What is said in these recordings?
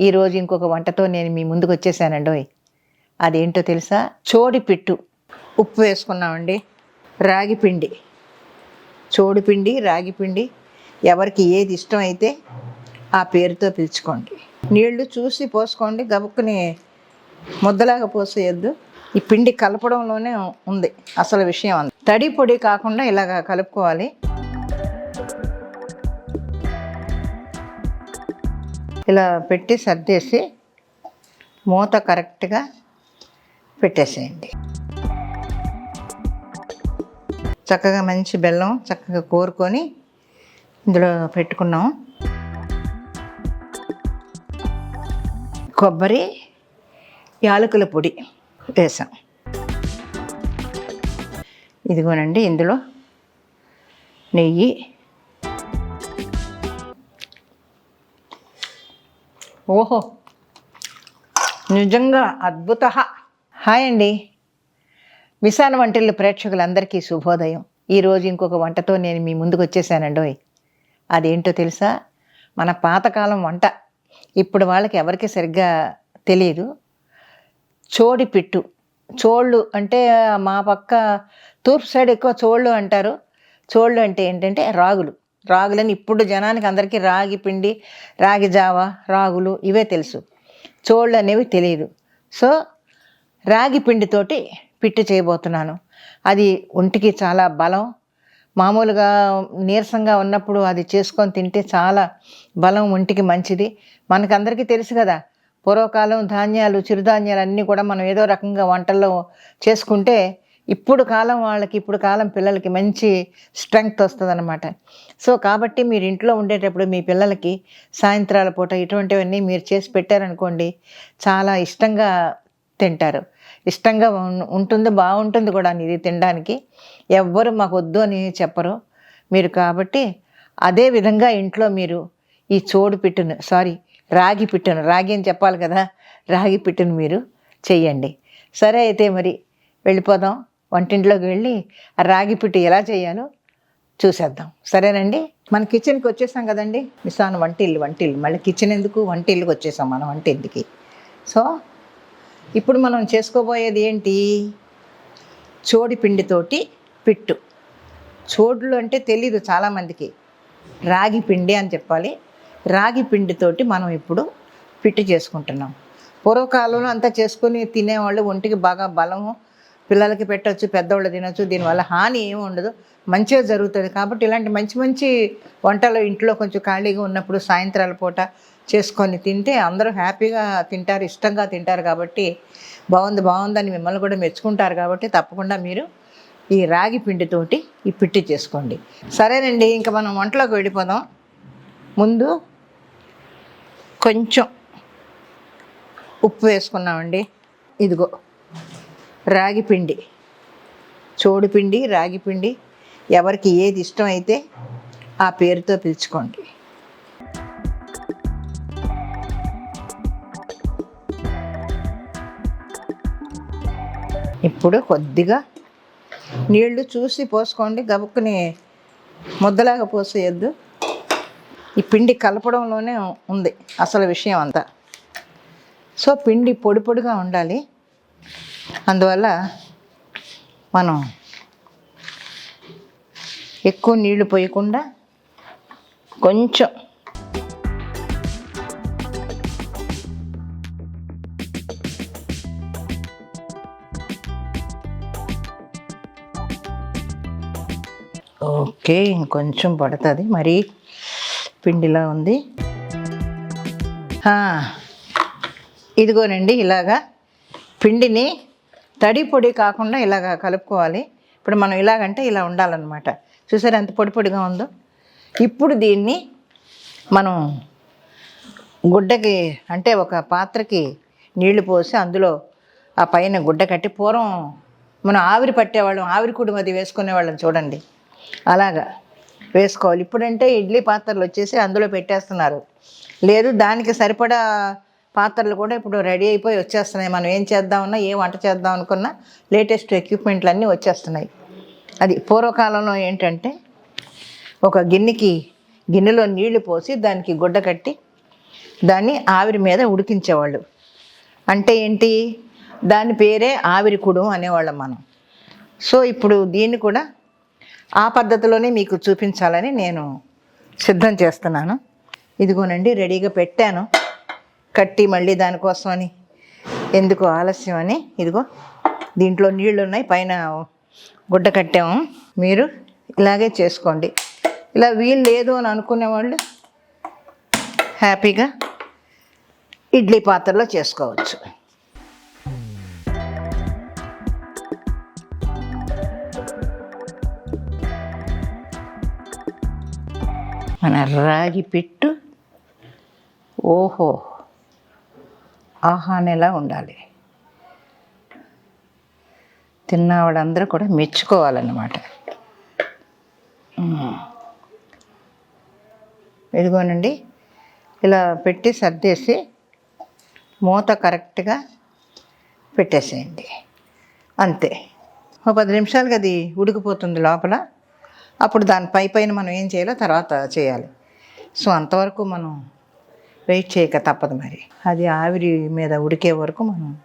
ఈరోజు ఇంకొక వంటతో నేను మీ ముందుకు వచ్చేసానండి అదేంటో తెలుసా? చోడి పిట్టు. ఉప్పు వేసుకున్నామండి. రాగి పిండి. రాగిపిండి ఎవరికి ఏది ఇష్టం అయితే ఆ పేరుతో పిలుచుకోండి. నీళ్ళు చూసి పోసుకోండి. గబుక్కుని ముద్దలాగా పోసేయద్దు. ఈ పిండి కలపడంలోనే ఉంది. అసలు విషయం తడి పొడి కాకుండా ఇలాగ కలుపుకోవాలి. ఇలా పెట్టి సర్దేసి మూత కరెక్ట్గా పెట్టేసేయండి. చక్కగా మంచి బెల్లం చక్కగా కోరుకొని ఇందులో పెట్టుకున్నాం కొబ్బరి యాలకుల పొడి వేసాం. ఇదిగోనండి ఇందులో నెయ్యి ఓహో. నిజంగా అద్భుత. హాయ్ అండి. విశాల వంటలు ప్రేక్షకులందరికీ శుభోదయం. ఈరోజు ఇంకొక వంటతో నేను మీ ముందుకు వచ్చేసానండోయ్ అదేంటో తెలుసా? మన పాతకాలం వంట. ఇప్పుడు వాళ్ళకి ఎవరికి సరిగ్గా తెలియదు చోడి పిట్టు. చోళ్ళు అంటే మా పక్క తూర్పు సైడ్ ఎక్కువ చోళ్ళు అంటారు. చోళ్ళు అంటే ఏంటంటే రాగులు. రాగులని ఇప్పుడు జనానికి అందరికీ రాగి పిండి రాగి జావ రాగులు ఇవే తెలుసు. చోళ్ళు అనేవి తెలియదు. సో రాగి పిండితోటి పిట్టు చేయబోతున్నాను. అది ఒంటికి చాలా బలం. మామూలుగా నీరసంగా ఉన్నప్పుడు అది చేసుకొని తింటే చాలా బలం ఒంటికి మంచిది. మనకందరికీ తెలుసు కదా పూర్వకాలం ధాన్యాలు చిరుధాన్యాలు అన్నీ కూడా మనం ఏదో రకంగా వంటల్లో చేసుకుంటే ఇప్పుడు కాలం వాళ్ళకి ఇప్పుడు కాలం పిల్లలకి మంచి స్ట్రెంగ్త్ వస్తుంది సో కాబట్టి మీరు ఇంట్లో ఉండేటప్పుడు మీ పిల్లలకి సాయంత్రాల పూట ఇటువంటివన్నీ మీరు చేసి పెట్టారనుకోండి చాలా ఇష్టంగా తింటారు. ఇష్టంగా ఉంటుంది బాగుంటుంది కూడా ఇది తినడానికి. ఎవ్వరు మాకు వద్దు అని చెప్పరు. మీరు కాబట్టి అదే విధంగా ఇంట్లో మీరు ఈ చోడు పిట్టును సారీ రాగి పిట్టును రాగి అని చెప్పాలి కదా రాగి పిట్టును మీరు చెయ్యండి. సరే అయితే మరి వెళ్ళిపోదాం. వంటింట్లోకి వెళ్ళి ఆ రాగి పిట్టు ఎలా చేయాలో చూసేద్దాం. సరేనండి? మన కిచెన్కి వచ్చేసాం కదండి? మిసాన్ వంటిల్లు వంటిల్లు. మళ్ళీ కిచెన్ ఎందుకు? వంటిల్లుకి వచ్చేసాం మనం వంటింటికి. సో ఇప్పుడు మనం చేసుకోబోయేది ఏంటి? చోడి పిండితోటి పిట్టు. చోడులు అంటే తెలీదు చాలామందికి. రాగి పిండి అని చెప్పాలి. రాగి పిండితోటి మనం ఇప్పుడు పిట్టు చేసుకుంటున్నాం. పూర్వకాలంలో అంతా చేసుకొని తినేవాళ్ళు ఒంటికి బాగా బలము పిల్లలకి పెట్టచ్చు పెద్దవాళ్ళు తినచ్చు దీనివల్ల హాని ఏమి ఉండదు. మంచిగా జరుగుతుంది కాబట్టి ఇలాంటి మంచి మంచి వంటలు ఇంట్లో కొంచెం ఖాళీగా ఉన్నప్పుడు సాయంత్రాల పూట చేసుకొని తింటే అందరూ హ్యాపీగా తింటారు ఇష్టంగా తింటారు కాబట్టి బాగుంది బాగుందని మిమ్మల్ని కూడా మెచ్చుకుంటారు కాబట్టి తప్పకుండా మీరు ఈ రాగి పిండితోటి ఈ పిట్టి చేసుకోండి. సరేనండి ఇంకా మనం వంటలోకి వెళ్ళిపోదాం. ముందు కొంచెం ఉప్పు వేసుకున్నామండి. ఇదిగో. రాగిపిండి చోడుపిండి చోడు పిండి రాగి పిండి. ఎవరికి ఏది ఇష్టం అయితే ఆ పేరుతో పిలుచుకోండి. ఇప్పుడు కొద్దిగా నీళ్ళు చూసి పోసుకోండి. గబుక్కుని ముద్దలాగా పోసేయద్దు. ఈ పిండి కలపడంలోనే ఉంది అసలు విషయం అంతా. సో పిండి పొడి పొడిగా ఉండాలి. అందువల్ల మనం ఎక్కువ నీళ్ళు పోయకుండా కొంచెం ఓకే ఇంకొంచెం పడుతుంది. మరి పిండిలా ఉంది. ఇదిగోనండి ఇలాగా పిండిని తడి పొడి కాకుండా ఇలాగా కలుపుకోవాలి. ఇప్పుడు మనం ఇలాగంటే ఇలా ఉండాలన్నమాట. చూసారు ఎంత పొడి పొడిగా ఉందో? ఇప్పుడు దీన్ని మనం గుడ్డకి అంటే ఒక పాత్రకి నీళ్ళు పోసి అందులో ఆ పైన గుడ్డ కట్టి పూర్వం మనం ఆవిరి పట్టేవాళ్ళం ఆవిరి కుడి అది వేసుకునేవాళ్ళం చూడండి. అలాగా వేసుకోవాలి. ఇప్పుడంటే ఇడ్లీ పాత్రలు వచ్చేసి అందులో పెట్టేస్తున్నారు. లేదు దానికి సరిపడా పాత్రలు కూడా ఇప్పుడు రెడీ అయిపోయి వచ్చేస్తున్నాయి. మనం ఏం చేద్దామన్నా ఏ వంట చేద్దాం అనుకున్నా లేటెస్ట్ ఎక్విప్మెంట్లు అన్నీ వచ్చేస్తున్నాయి. అది పూర్వకాలంలో ఏంటంటే ఒక గిన్నెకి గిన్నెలో నీళ్ళు పోసి దానికి గుడ్డ కట్టి దాన్ని ఆవిరి మీద ఉడికించేవాళ్ళు. అంటే ఏంటి? దాని పేరే ఆవిరి కుడుం అనేవాళ్ళం మనం. సో ఇప్పుడు దీన్ని కూడా ఆ పద్ధతిలోనే మీకు చూపించాలని నేను సిద్ధం చేస్తున్నాను. ఇదిగోనండి రెడీగా పెట్టాను. కట్టి మళ్ళీ దానికోసమని ఎందుకు ఆలస్యం అని? ఇదిగో దీంట్లో నీళ్ళు ఉన్నాయి పైన గుడ్డ కట్టాము. మీరు ఇలాగే చేసుకోండి. ఇలా వీలు లేదు అని అనుకునే వాళ్ళు హ్యాపీగా ఇడ్లీ పాత్రలో చేసుకోవచ్చు. మన రాగి పిట్టు. ఓహో. ఆహానేలా ఉండాలి. తిన్నవాడందరూ కూడా మెచ్చుకోవాలన్నమాట. ఇదిగోనండి ఇలా పెట్టి సర్దేసి మూత కరెక్ట్గా పెట్టేసేయండి. అంతే. ఓ పది నిమిషాలకి అది ఉడికిపోతుంది లోపల. అప్పుడు దాని పై పైన మనం ఏం చేయాలో తర్వాత చేయాలి. సో అంతవరకు మనం వెయిట్ చేయక తప్పదు మరి. అది ఆవిరి మీద ఉడికే వరకు మనం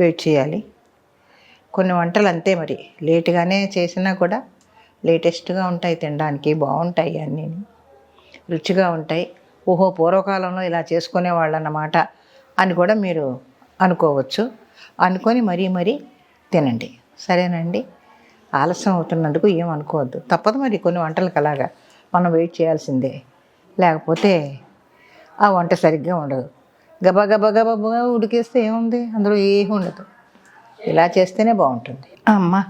వెయిట్ చేయాలి. కొన్ని వంటలు అంతే మరి. లేటుగానే చేసినా కూడా లేటెస్ట్గా ఉంటాయి తినడానికి బాగుంటాయి అన్నీ. రుచిగా ఉంటాయి. ఓహో పూర్వకాలంలో ఇలా చేసుకునేవాళ్ళు అన్నమాట అని కూడా మీరు అనుకోవచ్చు. అనుకొని మరీ మరీ తినండి. సరేనండి? ఆలస్యం అవుతున్నందుకు ఏం అనుకోవద్దు. తప్పదు మరి కొన్ని వంటలకు అలాగా. మనం వెయిట్ చేయాల్సిందే. లేకపోతే ఆ వంట సరిగ్గా ఉండదు. గబా గబా గబా ఉడికేస్తే ఏముంది? అందులో ఏమి ఉండదు. ఇలా చేస్తేనే బాగుంటుంది. అమ్మ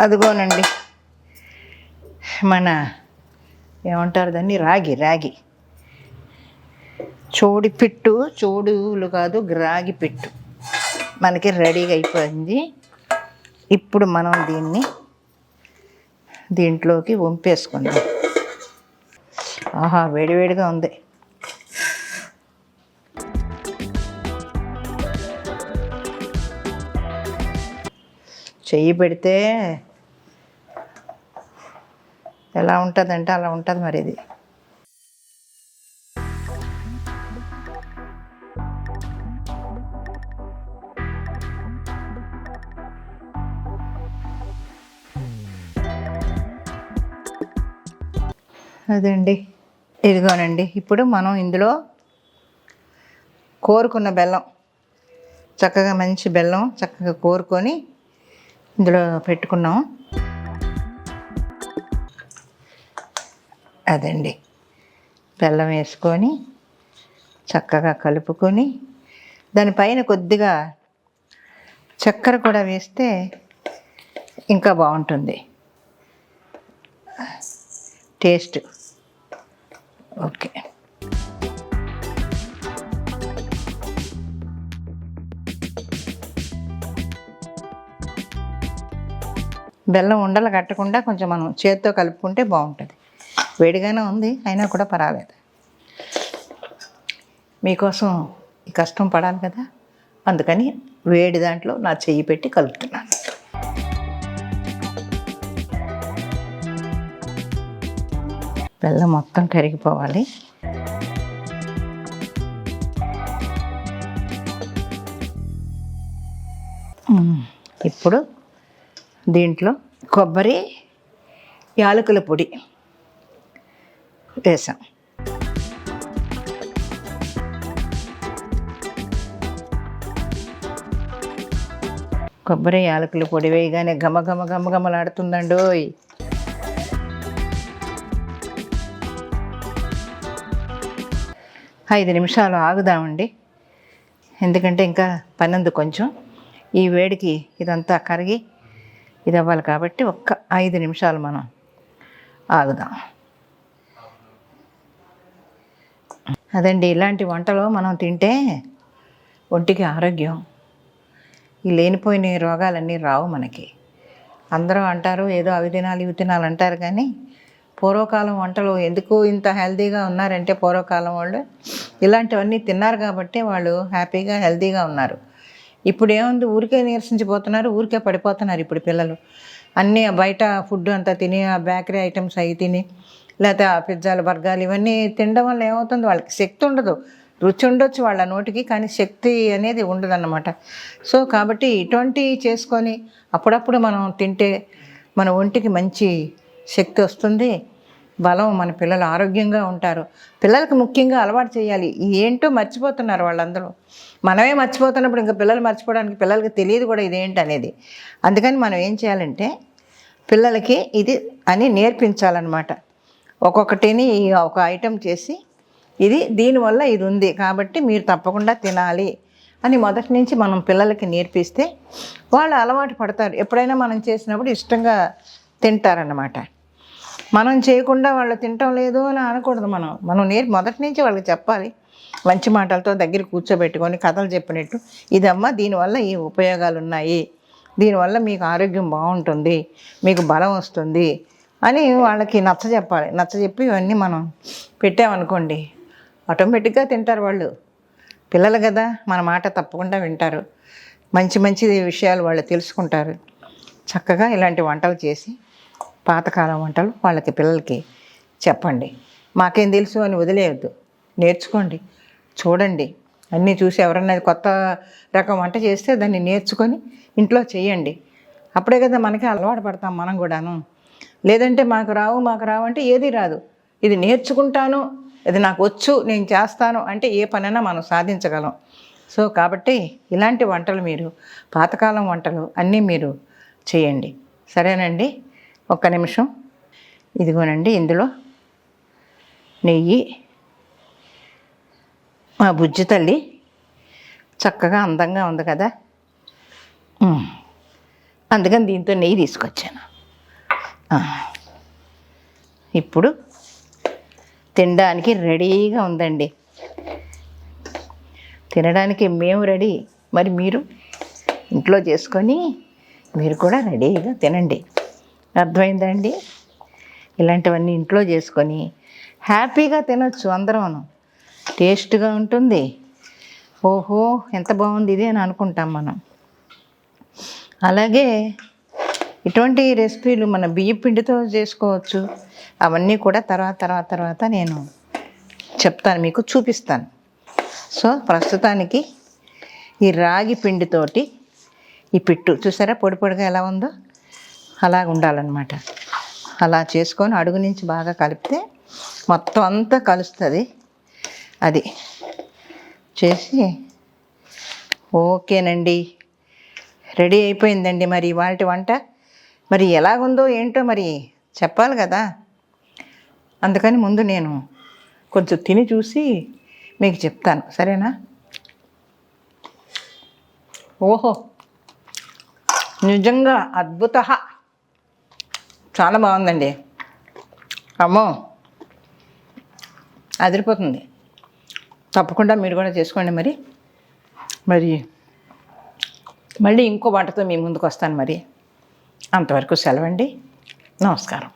అదిగోనండి. మన ఏమంటారు దాన్ని? రాగి రాగి. చోడి పిట్టు చోడులు కాదు రాగి పిట్టు. మనకి రెడీగా అయిపోయింది. ఇప్పుడు మనం దీన్ని దీంట్లోకి వంపేసుకుందాం. ఆహా వేడివేడిగా ఉంది. చెయ్యి పెడితే ఎలా ఉంటుందంటే అలా ఉంటుంది మరి ఇది అదండి. ఇదిగోనండి ఇప్పుడు మనం ఇందులో కోరుకున్న బెల్లం చక్కగా మంచి బెల్లం చక్కగా కోరుకొని ఇందులో పెట్టుకున్నాం. అదండి. బెల్లం వేసుకొని చక్కగా కలుపుకొని దానిపైన కొద్దిగా చక్కెర కూడా వేస్తే ఇంకా బాగుంటుంది. టేస్ట్. ఓకే. బెల్లం ఉండలు కట్టకుండా కొంచెం మనం చేతితో కలుపుకుంటే బాగుంటుంది. వేడిగానే ఉంది అయినా కూడా పర్వాలేదు. మీకోసం ఈ కష్టం పడాలి కదా అందుకని వేడి దాంట్లో నా చెయ్యి పెట్టి కలుపుతున్నాను. బెల్లం మొత్తం కరిగిపోవాలి. ఇప్పుడు దీంట్లో కొబ్బరి యాలకుల పొడి వేసాం. కొబ్బరి యాలకుల పొడి వేయగానే గమ గమ గమ గమలాడుతుందండోయ్ ఐదు నిమిషాలు ఆగుదామండి. ఎందుకంటే ఇంకా పని కొంచెం. ఈ వేడికి ఇదంతా కరిగి ఇది అవ్వాలి కాబట్టి ఒక్క ఐదు నిమిషాలు మనం ఆగుదాం. అదండి ఇలాంటి వంటలు మనం తింటే ఒంటికి ఆరోగ్యం. ఈ లేనిపోయిన రోగాలన్నీ రావు మనకి. అందరూ అంటారు ఏదో అవి తినాలి ఇవి తినాలి అంటారు కానీ పూర్వకాలం వంటలు ఎందుకు ఇంత హెల్తీగా ఉన్నారంటే పూర్వకాలం వాళ్ళు ఇలాంటివన్నీ తిన్నారు కాబట్టి వాళ్ళు హ్యాపీగా హెల్తీగా ఉన్నారు. ఇప్పుడు ఏముంది ఊరికే నీరసించిపోతున్నారు ఊరికే పడిపోతున్నారు ఇప్పుడు పిల్లలు. అన్నీ బయట ఫుడ్ అంతా తిని ఆ బేకరీ ఐటమ్స్ అవి తిని లేకపోతే ఆ పిజ్జాలు బర్గాలు ఇవన్నీ తినడం వల్ల ఏమవుతుంది? వాళ్ళకి శక్తి ఉండదు. రుచి ఉండొచ్చు వాళ్ళ నోటికి కానీ శక్తి అనేది ఉండదన్నమాట. సో కాబట్టి ఇటువంటి చేసుకొని అప్పుడప్పుడు మనం తింటే మన ఒంటికి మంచి శక్తి వస్తుంది. బలం మన పిల్లలు ఆరోగ్యంగా ఉంటారు. పిల్లలకు ముఖ్యంగా అలవాటు చేయాలి. ఏంటో మర్చిపోతున్నారు వాళ్ళందరూ. మనమే మర్చిపోతున్నప్పుడు ఇంకా పిల్లలు మర్చిపోవడానికి పిల్లలకి తెలియదు కూడా ఇదేంటి అనేది. అందుకని మనం ఏం చేయాలంటే పిల్లలకి ఇది అని నేర్పించాలన్నమాట. ఒక్కొక్కటిని ఒక ఐటెం చేసి ఇది దీనివల్ల ఇది ఉంది కాబట్టి మీరు తప్పకుండా తినాలి అని మొదటి నుంచి మనం పిల్లలకి నేర్పిస్తే వాళ్ళు అలవాటు పడతారు. ఎప్పుడైనా మనం చేసినప్పుడు ఇష్టంగా తింటారన్నమాట. మనం చేయకుండా వాళ్ళు తినటం లేదు అని అనకూడదు మనం. మనం నేర్ మొదటి నుంచి వాళ్ళకి చెప్పాలి. మంచి మాటలతో దగ్గర కూర్చోబెట్టుకొని కథలు చెప్పినట్టు ఇదమ్మా దీనివల్ల ఈ ఉపయోగాలు ఉన్నాయి దీనివల్ల మీకు ఆరోగ్యం బాగుంటుంది. మీకు బలం వస్తుంది. అని వాళ్ళకి నచ్చ చెప్పాలి. నచ్చ చెప్పి ఇవన్నీ మనం పెట్టామనుకోండి ఆటోమేటిక్గా తింటారు వాళ్ళు. పిల్లలు కదా మన మాట తప్పకుండా వింటారు. మంచి మంచి విషయాలు వాళ్ళు తెలుసుకుంటారు. చక్కగా ఇలాంటి వంటలు చేసి పాతకాలం వంటలు వాళ్ళకి పిల్లలకి చెప్పండి. మాకేం తెలుసు అని వదిలేయద్దు. నేర్చుకోండి. చూడండి. అన్నీ చూసి ఎవరన్నా కొత్త రకం వంట చేస్తే దాన్ని నేర్చుకొని ఇంట్లో చేయండి. అప్పుడే కదా మనకి అలవాటు పడతాం మనం కూడాను. లేదంటే మాకు రావు మాకు రావు అంటే ఏది రాదు. ఇది నేర్చుకుంటాను ఇది నాకు వచ్చు నేను చేస్తాను అంటే ఏ పనైనా మనం సాధించగలం. సో కాబట్టి ఇలాంటి వంటలు మీరు పాతకాలం వంటలు అన్నీ మీరు చేయండి. సరేనండి? ఒక్క నిమిషం. ఇదిగోనండి ఇందులో నెయ్యి మా బుజ్జి తల్లి చక్కగా అందంగా ఉంది కదా. అందుకని దీంతో నెయ్యి తీసుకొచ్చాను. ఇప్పుడు తినడానికి రెడీగా ఉందండి. తినడానికి మేము రెడీ. మరి మీరు ఇంట్లో చేసుకొని మీరు కూడా రెడీగా తినండి. అర్థమైందండి? ఇలాంటివన్నీ ఇంట్లో చేసుకొని హ్యాపీగా తినొచ్చు అందరం టేస్ట్గా ఉంటుంది. ఓహో ఎంత బాగుంది ఇది అని అనుకుంటాం మనం. అలాగే ఇటువంటి రెసిపీలు మన బియ్య పిండితో చేసుకోవచ్చు. అవన్నీ కూడా తర్వాత తర్వాత తర్వాత నేను చెప్తాను మీకు చూపిస్తాను. సో ప్రస్తుతానికి ఈ రాగి పిండితోటి ఈ పిట్టు చూసారా పొడి పొడిగా ఎలా ఉందో? అలా ఉండాలన్నమాట. అలా చేసుకొని అడుగు నుంచి బాగా కలిపితే మొత్తం అంతా కలుస్తుంది. అది చేసి ఓకేనండి. రెడీ అయిపోయిందండి మరి ఇవాళ వంట. మరి ఎలాగుందో ఏంటో మరి చెప్పాలి కదా. అందుకని ముందు నేను కొంచెం తిని చూసి మీకు చెప్తాను. సరేనా? ఓహో! నిజంగా అద్భుత చాలా బాగుందండి. అమ్మో! అదిరిపోతుంది. తప్పకుండా మీరు కూడా చేసుకోండి మరి. మరి? మళ్ళీ ఇంకో వంటతో మీ ముందుకు వస్తాను మరి. అంతవరకు సెలవండి. నమస్కారం.